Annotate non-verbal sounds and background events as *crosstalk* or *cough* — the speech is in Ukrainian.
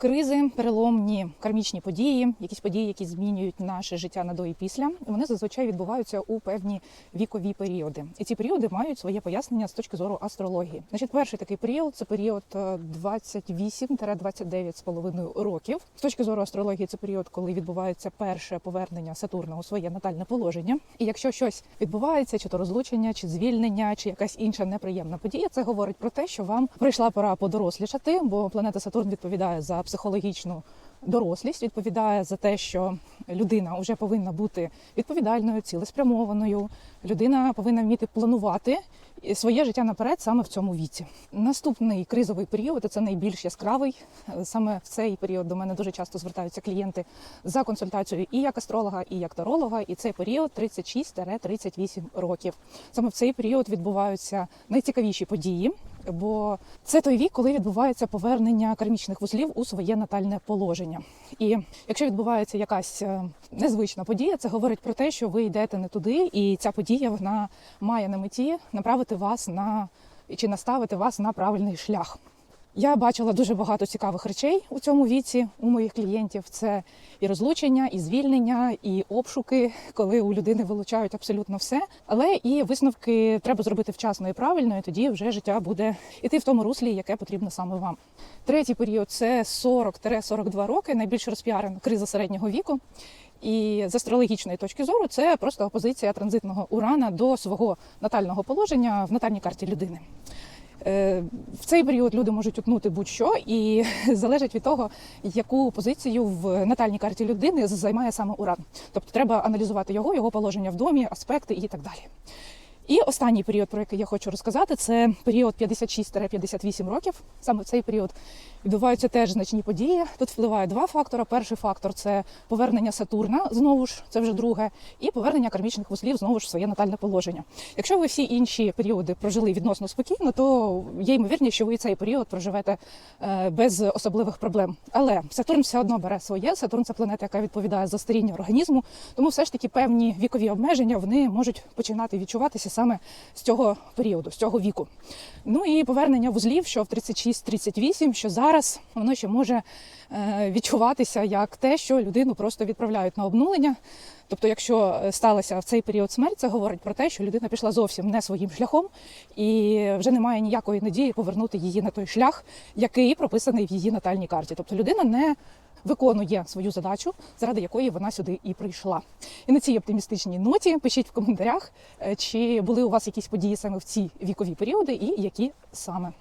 Кризи, переломні кармічні події, якісь події, які змінюють наше життя на до і після, вони зазвичай відбуваються у певні вікові періоди. І ці періоди мають своє пояснення з точки зору астрології. Значить, перший такий період це період е, 28-29 з половиною років. З точки зору астрології, це період, коли відбувається перше повернення Сатурна у своє натальне положення. І якщо щось відбувається, чи то розлучення, чи звільнення, чи якась інша неприємна подія, це говорить про те, що вам прийшла пора подорослішати, бо планета Сатурн відповідає за психологічну дорослість, відповідає за те, що людина вже повинна бути відповідальною, цілеспрямованою. Людина повинна вміти планувати своє життя наперед саме в цьому віці. Наступний кризовий період це найбільш яскравий. Саме в цей період до мене дуже часто звертаються клієнти за консультацією і як астролога, і як таролога. І цей період 36-38 років. Саме в цей період відбуваються найцікавіші події. Бо це той вік, коли відбувається повернення кармічних вузлів у своє натальне положення. І якщо відбувається якась е, незвична подія, це говорить про те, що ви йдете не туди, і ця подія вона має на меті направити вас на чи наставити вас на правильний шлях. Я бачила дуже багато цікавих речей у цьому віці у моїх клієнтів. Це і розлучення, і звільнення, і обшуки, коли у людини вилучають абсолютно все. Але і висновки треба зробити вчасно і правильно, і тоді вже життя буде іти в тому руслі, яке потрібно саме вам. Третій період це 40-42 роки, найбільш розпіарена криза середнього віку. І з астрологічної точки зору це просто опозиція транзитного урана до свого натального положення в натальній карті людини. Е, В цей період люди можуть утнути будь-що, і *laughs* залежить від того, яку позицію в натальній карті людини займає саме уран. Тобто треба аналізувати його, його положення в домі, аспекти і так далі. І останній період, про який я хочу розказати, це період 56-58 років. Саме в цей період відбуваються теж значні події. Тут впливає два фактори. Перший фактор це повернення Сатурна, знову ж це вже друге, і повернення кармічних вузлів знову ж в своє натальне положення. Якщо ви всі інші періоди прожили відносно спокійно, то є ймовірність, що ви цей період проживете е, без особливих проблем. Але Сатурн все одно бере своє. Сатурн це планета, яка відповідає за старіння організму, тому все ж таки певні вікові обмеження вони можуть починати відчуватися саме з цього періоду, з цього віку. Ну і повернення вузлів, що в 36-38, що зараз воно ще може е, відчуватися як те, що людину просто відправляють на обнулення. Тобто, якщо сталося в цей період смерть, це говорить про те, що людина пішла зовсім не своїм шляхом і вже немає ніякої надії повернути її на той шлях, який прописаний в її натальній карті. Тобто людина не виконує свою задачу, заради якої вона сюди і прийшла. І на цій оптимістичній ноті пишіть в коментарях, е, чи були у вас якісь події саме в ці вікові періоди, і які саме.